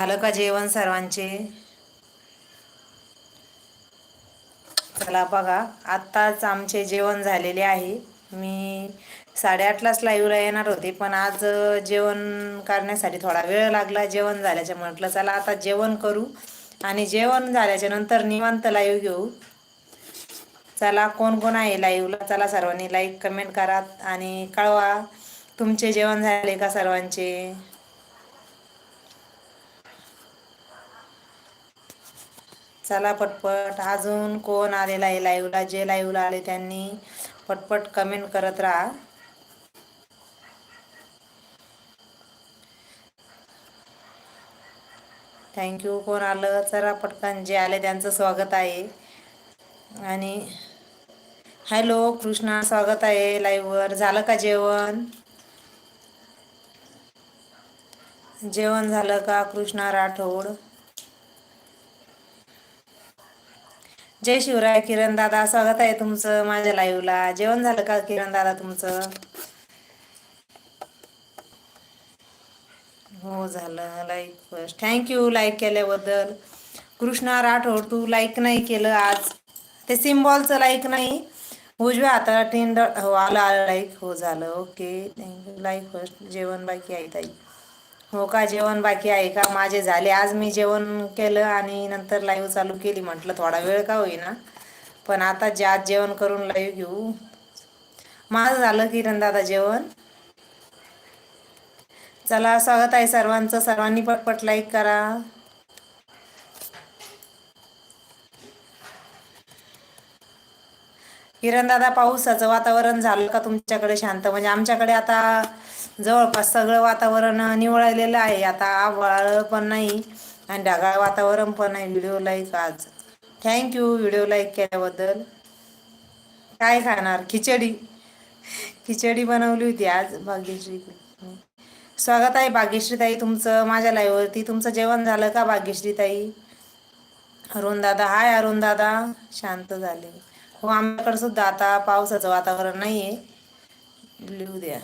झालं का जेवण सर्वांचे? चला बघा आत्ताच आमचे जेवण झालेले आहे. मी साडेआठलाच लाईव्हला येणार होते पण आज जेवण करण्यासाठी थोडा वेळ लागला. जेवण झाल्याच्या म्हटलं चला आता जेवण करू. आणि जेवण झाल्याच्यानंतर निवांत लाईव्ह घेऊ. चला कोण कोण आहे लाईव्हला चला सर्वांनी लाईक कमेंट करा. आणि कळवा तुमचे जेवण झाले का सर्वांचे? चला पटपट. अजून कोण आलेला आहे लाईव्हला जे लाईव्हला आले त्यांनी पटपट कमेंट करत राहा. थँक्यू कोण आलं? चला पटकन. जे आले त्यांचं स्वागत आहे. आणि हॅलो कृष्णा स्वागत आहे लाईव्हवर झालं का जेवण? जेवण झालं का कृष्णा राठोड? जय शिवराय किरण दादा स्वागत आहे तुमचं माझ्या लाईव्हला जेवण झालं का किरण दादा तुमचं? हो झालं. लाईक फर्स्ट थँक्यू लाईक केल्याबद्दल. कृष्णा राठोड तू लाईक नाही केलं आज. ते सिम्बॉलचं लाईक नाही. उजव्या हाताला टेंड हो आलं आलं लाईक हो झालं. ओके थँक्यू लाईक फर्स्ट जेवण बाकी आहे ताई. हो का जेवण बाकी आहे का? माझे झाले. आज मी जेवण केलं आणि नंतर लाईव्ह चालू केली म्हटलं थोडा वेळ का होईना. पण आता जे आज जेवण करून लाईव्ह घेऊ. माझं झालं किरण दादा जेवण. चला स्वागत आहे सर्वांचं. सर्वांनी पटपट लाईक करा. किरण दादा पावसाचं वातावरण झालं का तुमच्याकडे शांत? म्हणजे आमच्याकडे आता जवळपास सगळं वातावरण निवळलेलं आहे. आता आभाळ पण नाही आणि ढगाळ वातावरण पण आहे व्हिडिओ लाईक आज. थँक्यू व्हिडिओ लाईक केल्याबद्दल. काय खाणार? खिचडी. खिचडी बनवली होती आज भाग्यश्री. स्वागत आहे भाग्यश्री ताई तुमचं माझ्या लाईव्हवरती तुमचं जेवण झालं का भाग्यश्री ताई? अरुण दादा. हाय अरुण दादा. शांत झाले. हो आमच्याकडे सुद्धा आता पावसाचं वातावरण नाही आहे लिहू द्या.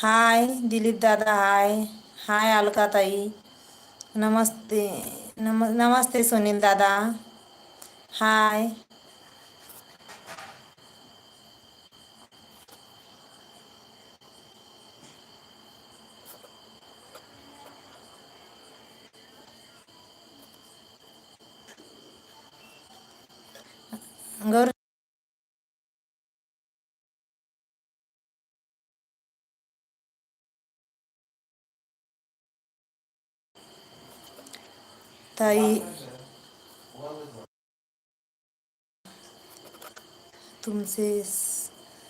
हाय दिलीप दादा हाय. हाय अलकाताई नमस्ते नम नमस्ते सुनील दादा. हाय. ताई. तुमचे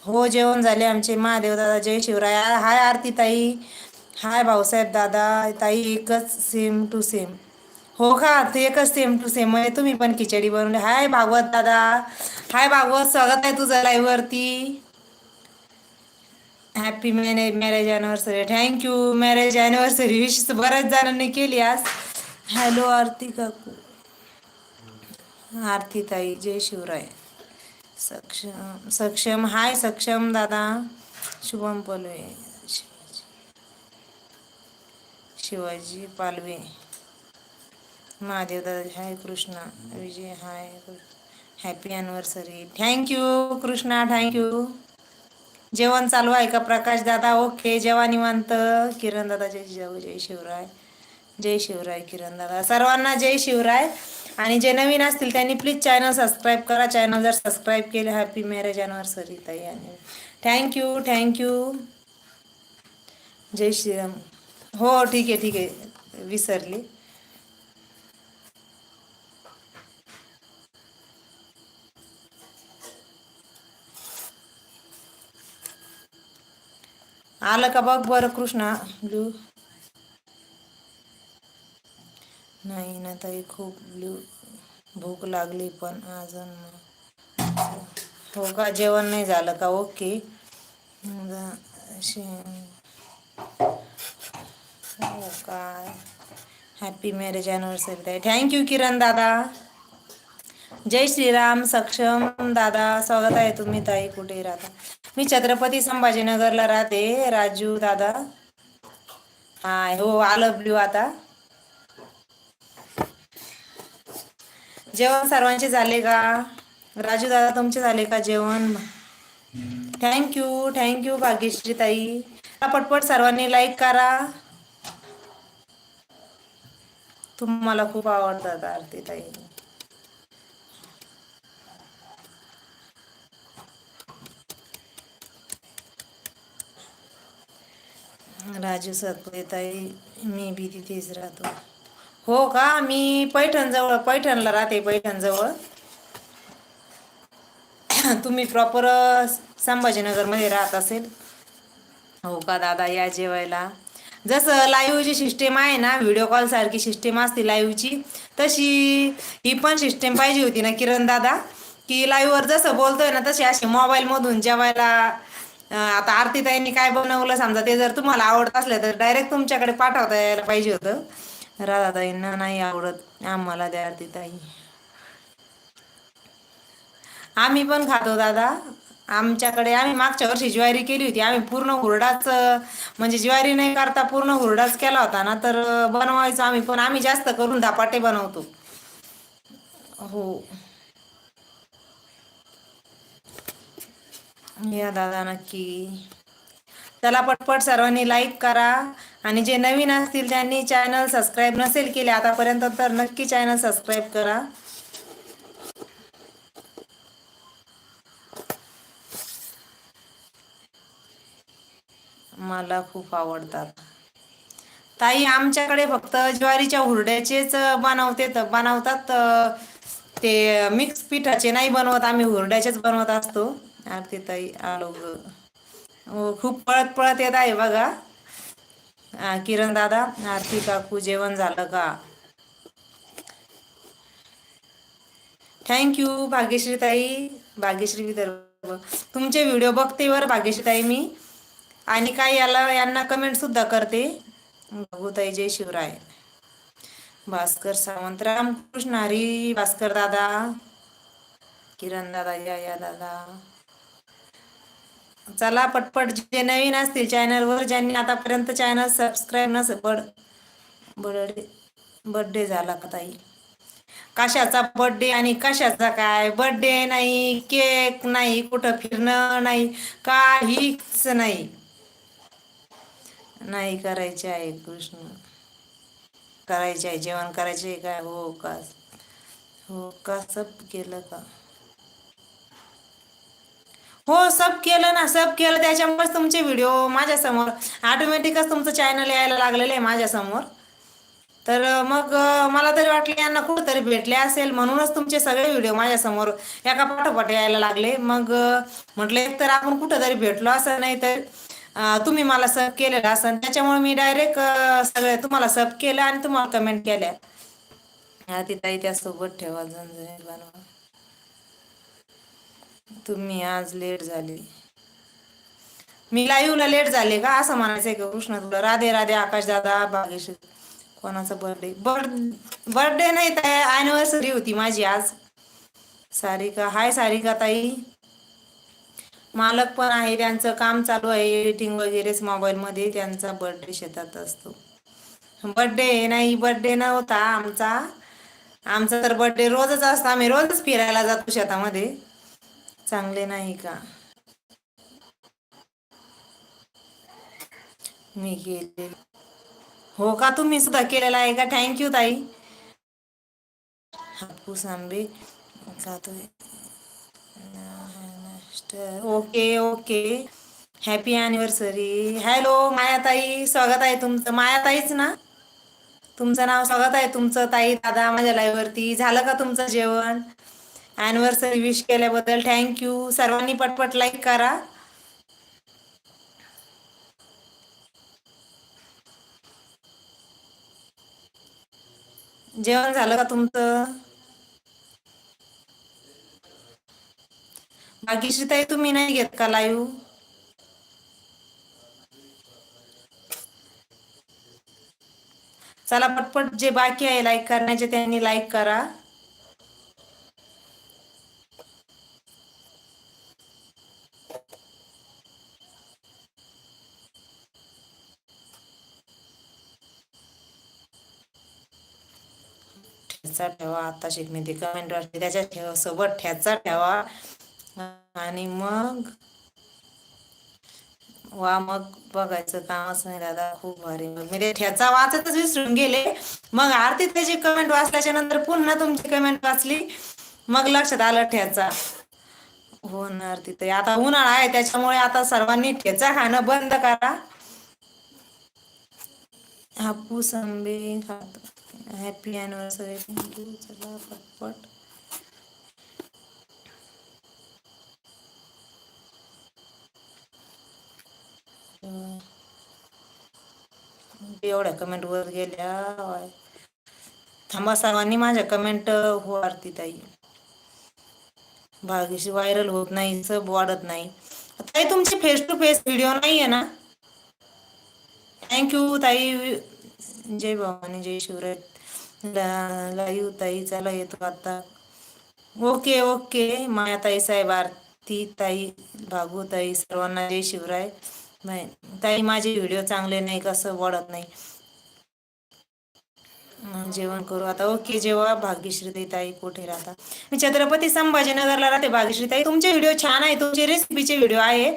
हो जेवण झाले आमचे. महादेव दादा जय शिवराय. हाय आरती ताई. हाय भाऊसाहेब दादा. ताई एकच सेम टू सेम हो का? ते एकच सेम टू सेम आहे तुम्ही पण खिचडी बनवली. हाय भागवत दादा. हाय भागवत स्वागत आहे तुझं लाईव्हवरती happy marriage marriage anniversary thank you marriage anniversary wish बऱ्याच जणांनी केली आज. हॅलो आरती काकू. आरती ताई जय शिवराय. सक्षम सक्षम हाय सक्षम दादा. शुभम पलवे. शिवाजी पालवे. महादेव दादा hi Krishna. Vijay hi happy anniversary thank you Krishna thank you जेवण चालू आहे का प्रकाश दादा? ओके जेवा निवांत. किरण दादा जय जाऊ जय शिवराय. जय शिवराय किरण दादा. सर्वांना जय शिवराय. आणि जे नवीन असतील त्यांनी प्लीज चॅनल सबस्क्राईब करा. चॅनल जर सबस्क्राईब केले हॅपी मॅरेज अॅनिव्हर्सरी ताई आणि. थँक्यू थँक्यू जय श्रीराम हो ठीक आहे ठीक आहे. विसरली. आलं का बघ बरं कृष्णा ब्लू नाही ना ताई खूप भूक लागली पण अजून हो का? जेवण नाही झालं का? ओके. हो काय हॅपी मॅरेज अॅनिव्हर्सरी ताई. थँक्यू किरण दादा. जय श्रीराम सक्षम दादा. स्वागत आहे तुम्ही ताई कुठे राहता? मी छत्रपती संभाजीनगरला राहते राजू दादा. हाय हो आलं ब्ल्यू आता. जेवण सर्वांचे झाले का? राजू दादा तुमचे झाले का जेवण? थँक्यू थँक्यू भाग्यश्री ताई. पटपट सर्वांनी लाईक करा. तुम्हाला खूप आवडतात आरती ताई. राजू सतपुते ताई मी बी तिथेच राहतो. हो का? मी पैठणजवळ पैठणला राहते पैठणजवळ. तुम्ही प्रॉपर संभाजीनगरमध्ये राहत असेल. हो का दादा? या जेवायला. जसं लाईव्हची सिस्टीम आहे ना व्हिडिओ कॉल सारखी सिस्टीम असते लाईव्हची तशी ही पण सिस्टीम पाहिजे होती ना किरण दादा? की लाईव्हवर जसं बोलतोय ना तशी अशी मोबाईलमधून जेवायला आता आरती ताईंनी काय बनवलं समजा ते जर तुम्हाला आवडत असलं तर डायरेक्ट तुमच्याकडे पाठवता यायला पाहिजे होतं. राधाताईंना नाही आवडत. आम्हाला द्या ताई. आम्ही पण खातो दादा. आमच्याकडे आम्ही मागच्या वर्षी ज्वारी केली होती. आम्ही पूर्ण हुरडाच म्हणजे ज्वारी नाही करता पूर्ण हुरडाच केला होता ना तर बनवायचो आम्ही पण आम्ही जास्त करून धपाटे बनवतो. हो. या दादा नक्की. चला पटपट सर्वांनी लाईक करा. आणि जे नवीन असतील त्यांनी चॅनल सबस्क्राईब नसेल केले आतापर्यंत तर नक्की चॅनल सबस्क्राईब करा. मला खूप आवडतात. ताई आमच्याकडे फक्त ज्वारीच्या हुरड्याचेच बनवते बनवतात ते मिक्स पिठाचे नाही बनवत आम्ही हुरड्याचेच बनवत असतो. आरती ताई आलो ग. हो खूप पळत पळत येत आहे बघा. किरण दादा आरती काकू जेवण झालं का? थँक्यू भाग्यश्री ताई. भाग्यश्री विदर्भ. तुमचे व्हिडिओ बघते वर भाग्यश्री ताई मी. आणि काय याला यांना कमेंट सुद्धा करते. बघूताई जय शिवराय. भास्कर सावंत रामकृष्ण हरी भास्कर दादा. किरण दादा या या दादा. चला पटपट जे नवीन असतील चॅनलवर ज्यांनी आतापर्यंत चॅनल सबस्क्राईब नस बड बर्थडे बर्थडे झाला का ताई? कशाचा बर्थडे आणि कशाचा काय? बर्थडे नाही केक नाही कुठं फिरणं नाही काहीच नाही. नाही करायचे आहे कृष्ण. करायचे आहे जेवण करायचे आहे काय हो का? हो का सब केलं का? हो सब केलं ना सब केलं. त्याच्यामुळेच तुमचे व्हिडिओ माझ्यासमोर. ऑटोमॅटिकच तुमचं चॅनल यायला लागलेलं आहे माझ्यासमोर. तर मग मला तरी वाटलं यांना कुठंतरी भेटले असेल. म्हणूनच तुमचे सगळे व्हिडिओ माझ्यासमोर एका पाठोपाठ यायला लागले. मग म्हटलं एक तर आपण कुठंतरी भेटलो असं नाही तर तुम्ही मला सब केलेलं असं. त्याच्यामुळे मी डायरेक्ट सगळे तुम्हाला सब केलं आणि तुम्हाला कमेंट केल्या. हा ती ताई त्यासोबत ठेवा झणझणीत बनवा. तुम्ही आज लेट झाले. मी लाईव्हला लेट झाले का? असं म्हणायचंय का कृष्ण तुला? राधे राधे आकाश दादा भागेश कोणाचा बर्थडे बर्थ बर्थडे नाही तर अॅनिव्हर्सरी होती माझी आज. सारिका हाय सारिका ताई. मालक पण आहे त्यांचं काम चालू आहे एडिटिंग वगैरेच मोबाईलमध्ये त्यांचा बर्थडे शेतात असतो. बर्थडे नाही बर्थडे नव्हता आमचा. आमचा तर बर्थडे रोजच असतो. आम्ही रोजच फिरायला जातो शेतामध्ये. चांगले नाही का? मी गेले. हो का? तुम्ही सुद्धा केलेला आहे का? थँक्यू ताई. हापूस आंबे खातोय okay okay. Happy anniversary hello मायाताई. स्वागत आहे तुमचं. मायाताईच ना? तुमचं नाव स्वागत आहे तुमचं ताई दादा माझ्या लाईव्हवरती वरती. झालं का तुमचं जेवण? ॲनिव्हर्सरी विश केल्याबद्दल थँक्यू सर्वांनी पटपट लाईक करा. जेवण झालं का तुमचं? बाकीशी तुम्ही नाही घेत का लाईव्ह चला पटपट जे बाकी आहे लाईक करण्याचे त्यांनी लाईक करा. ह्याचा ठेवा आता शिकणे ते कमेंट वाटते त्याच्या ठेवा सोबत ठ्याचा ठेवा. आणि मग वा मग बघायचं. कामच नाही दादा खूप भारी. मग मी ते ठ्याचा वाचतच विसरून गेले. मग आरती त्याची कमेंट वाचल्याच्या नंतर पुन्हा तुमची कमेंट वाचली. मग लक्षात आलं ठ्याचा होणार तिथे आता उन्हाळा आहे त्याच्यामुळे आता सर्वांनी ठेचा खाणं बंद करा. हापूस आंबे खातो. हॅपी अॅनिव्हर्सरी थँक्यू चला पटपट. एवढ्या कमेंट वर गेल्या थांबा सर्वांनी माझ्या कमेंट हो आरती ताई. भाग्यशी व्हायरल होत नाही सब वाढत नाही. ताई तुमची फेस टू फेस व्हिडिओ नाही आहे ना थँक्यू ताई. जय भवानी जय शिवराय. लाईव्ह ताई चला येतो आता. Okay okay. मायाताई साहेब आरती ताई भागू ताई सर्वांना जय शिवराय. नाही ताई माझे व्हिडिओ चांगले नाही कसं वाढत नाही. जेवण करू आता. ओके जेव्हा भाग्यश्री ताई कुठे राहता? मी छत्रपती संभाजीनगरला राहते. भाग्यश्री ताई तुमचे व्हिडिओ छान आहे. तुमचे रेसिपीचे व्हिडिओ आहे.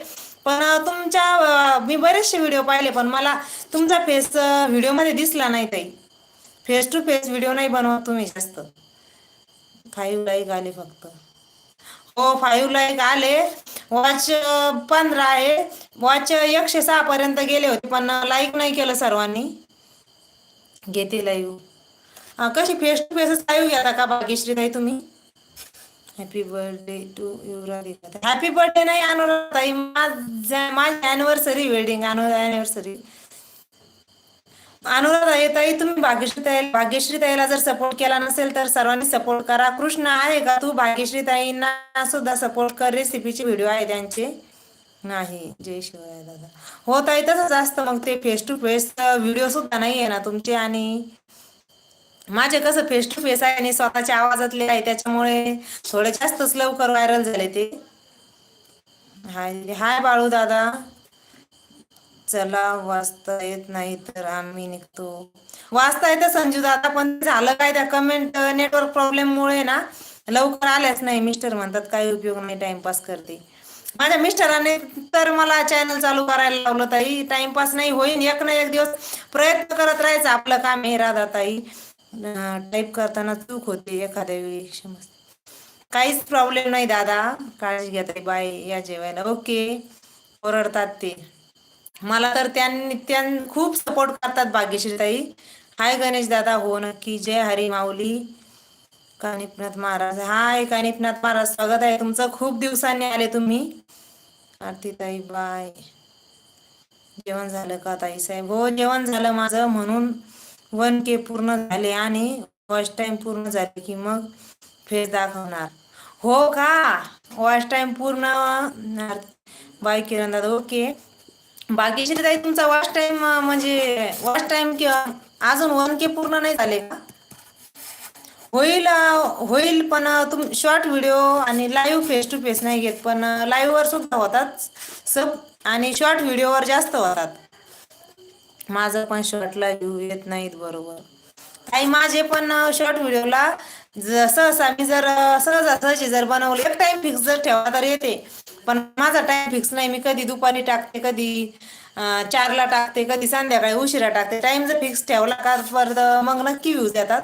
पण तुमच्या मी बरेचसे व्हिडिओ पाहिले पण मला तुमचा फेस व्हिडिओमध्ये दिसला नाही ताई. फेस टू फेस व्हिडिओ नाही बनवत तुम्ही जास्त. फाईव्ह लाईक आले फक्त. हो फाईव्ह लाईक आले. वॉच पंधरा आहे. वॉच एकशे सहा पर्यंत गेले होते पण लाईक नाही केलं सर्वांनी. घेते लाईव्ह कशी फेस टू फेसच लाईव्ह घेता का भाग्यश्री ताई तुम्ही? हॅपी बर्थडे टू युवराधिका हॅपी बर्थडे नाही अनुराधा माझ्या माझी अॅनिव्हर्सरी वेडिंग अॅनिव्हर्सरी अनुराधा येताई तुम्ही भाग्यश्री ताई भाग्यश्री ताईला जर सपोर्ट केला नसेल तर सर्वांनी सपोर्ट करा. कृष्ण आहे का तू? भाग्यश्री ताईंना सुद्धा सपोर्ट कर. रेसिपीचे व्हिडिओ आहे त्यांचे. नाही जय शिवाय दादा. हो ताई तसंच असतं मग ते फेस टू फेस व्हिडिओ सुद्धा नाही आहे ना तुमचे आणि माझे कसं फेस टू फेस आहे आणि स्वतःच्या आवाजातले आहे त्याच्यामुळे थोडे जास्तच लवकर व्हायरल झाले ते. हाय हाय बाळू दादा. चला वाचता येत नाही तर आम्ही निघतो. वाचता येतं संजू दादा पण झालं काय त्या कमेंट नेटवर्क प्रॉब्लेम मुळे ना लवकर आल्याच नाही. मिस्टर म्हणतात काही उपयोग नाही टाइमपास करते. माझ्या मिस्टराने तर मला चॅनल चालू करायला लावलं ताई. टाइमपास नाही होईन एक ना एक दिवस. प्रयत्न करत राहायचं आपलं काम हे राधा ताई टाईप करताना चूक होते एखाद्या वेळी. काहीच प्रॉब्लेम नाही दादा. काळजी घेत बाय. या जेवायला. ओके ओरडतात ते. मला तर त्यांनी त्यां खूप सपोर्ट करतात भाग्यश्री ताई हाय गणेश दादा हो नक्की. जय हरी माऊली. कानिपनाथ महाराज. हाय कानिपनाथ महाराज स्वागत आहे तुमचं. खूप दिवसांनी आले तुम्ही. आरती ताई बाय. जेवण झालं का ताई साहेब? हो जेवण झालं माझं. म्हणून वन के पूर्ण झाले आणि वॉच टाइम पूर्ण झाले की मग फेस दाखवणार. हो का? वॉच टाइम पूर्ण. बाय किरण दादा ओके. बाकीचे ताई तुमचा वॉच टाइम म्हणजे वॉच टाइम किंवा अजून वन के पूर्ण नाही झाले का? होईल होईल पण तुम शॉर्ट व्हिडिओ आणि लाईव्ह फेस टू फेस नाही घेत पण लाईव्हवर सुद्धा होतात सब आणि शॉर्ट व्हिडिओवर जास्त होतात. माझं पण शॉर्ट लाईव्ह येत नाहीत बरोबर. काही माझे पण शॉर्ट व्हिडिओला सहसा मी जर सहजासहजी जर बनवले एक टाइम फिक्स जर ठेवा तर येते. पण माझा टाइम फिक्स नाही. मी कधी दुपारी टाकते कधी चारला टाकते कधी संध्याकाळी उशिरा टाकते. टाइम जर फिक्स ठेवला का परत मग नक्की व्ह्यूज येतात.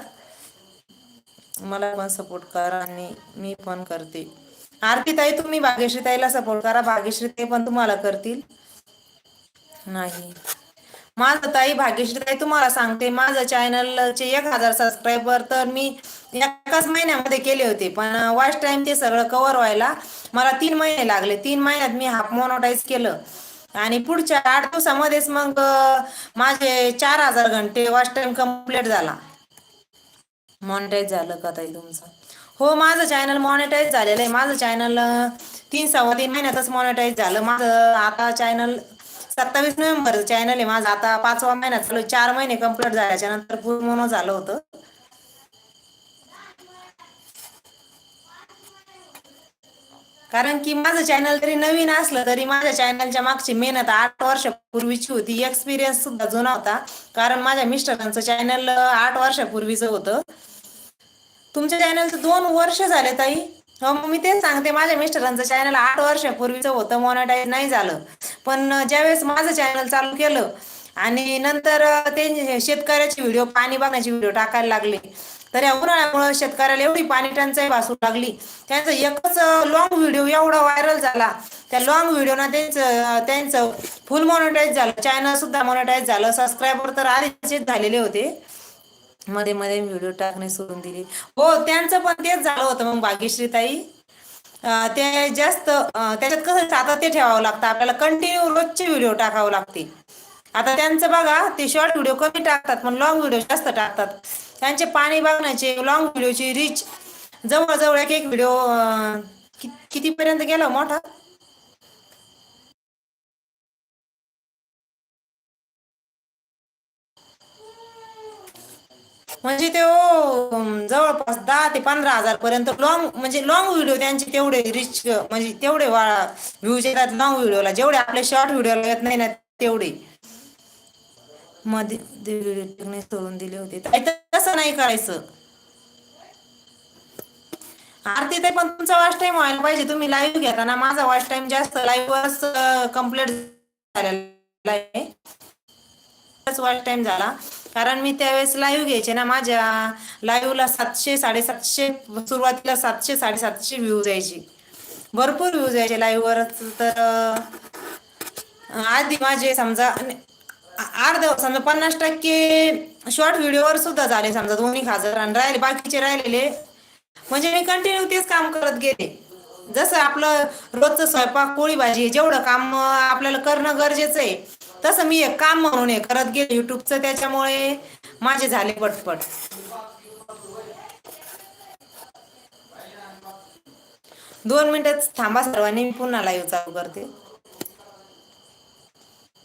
मला पण सपोर्ट करा आणि मी पण करते. आरती ताई तुम्ही भाग्यश्री ताईला सपोर्ट करा. भाग्यश्री ताई पण तुम्हाला करतील. नाही. माझं ताई भाग्यश्री ताई तुम्हाला सांगते माझं चॅनलचे एक हजार सबस्क्रायबर तर मी एकाच महिन्यामध्ये केले होते पण वॉच टाइम ते सगळं कव्हर व्हायला मला तीन महिने लागले. तीन महिन्यात मी हाफ मोनोटाईज केलं. आणि पुढच्या आठ दिवसामध्येच मग माझे चार हजार घंटे वॉच टाइम कंप्लीट झाला. मॉनिटाईज झालं का ताई तुमचं? हो माझं चॅनल मॉनिटाईज झालेलं आहे. माझं चॅनल तीन सव्वा तीन महिन्यातच मॉनिटाईज झालं. माझं आता चॅनल सत्तावीस नोव्हेंबर चॅनल आहे माझं. आता पाचवा महिना चालू चार महिने कंप्लीट झाल्याच्यानंतर फुल मोनो झालं होतं. कारण की माझं चॅनल जरी नवीन असलं तरी माझ्या चॅनलच्या मागची मेहनत आठ वर्षापूर्वीची होती. एक्सपिरियन्स सुद्धा जुना होता. कारण माझ्या मिस्टरांचं चॅनल आठ वर्षापूर्वीचं होतं. तुमच्या चॅनलचं दोन वर्ष झाले ताई. हो मग मी तेच सांगते माझ्या मिस्टरांचं चॅनल आठ वर्षापूर्वीचं होतं मॉनिटाईज नाही झालं. पण ज्यावेळेस माझं चॅनल चालू केलं आणि नंतर ते शेतकऱ्याचे व्हिडिओ पाणी बघण्याचे व्हिडिओ टाकायला लागले तर या उन्हाळ्यामुळं शेतकऱ्याला एवढी पाणी टंचाई भासू लागली. त्यांचं एकच लॉंग व्हिडिओ एवढा व्हायरल झाला. त्या लॉंग व्हिडिओना त्यांचं त्यांचं फुल मॉनिटाईज झालं. चॅनल सुद्धा मॉनिटाईज झालं. सबस्क्रायबर तर आधीच झालेले होते. मध्ये मध्ये व्हिडिओ टाकणे सोडून दिले. हो त्यांचं पण तेच झालं होतं मग भाग्यश्री ताई ते जास्त त्याच्यात कसं सातत्य ठेवावं लागतं. आपल्याला कंटिन्यू रोजचे व्हिडिओ टाकावं लागते. आता त्यांचं बघा ते शॉर्ट व्हिडिओ कमी टाकतात पण लॉंग व्हिडिओ जास्त टाकतात. त्यांचे पाणी बघण्याचे लॉंग व्हिडिओची रीच जवळजवळ एक एक व्हिडिओ कितीपर्यंत गेला हो मोठा? म्हणजे ते जवळपास दहा ते पंधरा हजार पर्यंत लॉंग म्हणजे लॉंग व्हिडिओ त्यांचे तेवढे रिच म्हणजे तेवढे व्ह्यूज येतात लॉंग व्हिडिओला जेवढे आपले शॉर्ट व्हिडिओला येत नाही ना तेवढे. मध्ये सोडून दिले होते. तसं नाही करायचं. आरती ते पण तुमचा वॉच टाइम व्हायला पाहिजे. तुम्ही लाईव्ह घेताना माझा वॉच टाइम जास्त. लाईव्हवरच कंप्लीट झालेला आहे. वॉच टाइम झाला. कारण मी त्यावेळेस लाईव्ह घ्यायचे ना माझ्या लाईव्हला सातशे साडेसातशे सुरुवातीला सातशे साडेसातशे व्ह्यूज यायचे भरपूर व्ह्यूज यायचे लाईव्हवरच तर आधी माझे समजा अर्ध समजा पन्नास टक्के शॉर्ट व्हिडिओवर सुद्धा झाले समजा दोन्ही खासदार. आणि राहिले बाकीचे राहिलेले. म्हणजे मी कंटिन्यू तेच काम करत गेले. जसं आपलं रोजचं स्वयंपाक पोळी भाजी जेवढं काम आपल्याला करणं गरजेचं आहे तसं मी एक काम म्हणून हे करत गेले युट्यूबचं त्याच्यामुळे माझे झाले पटपट. दोन मिनिटच थांबा सर्वांनी मी पुन्हा लाईव्ह चालू करते.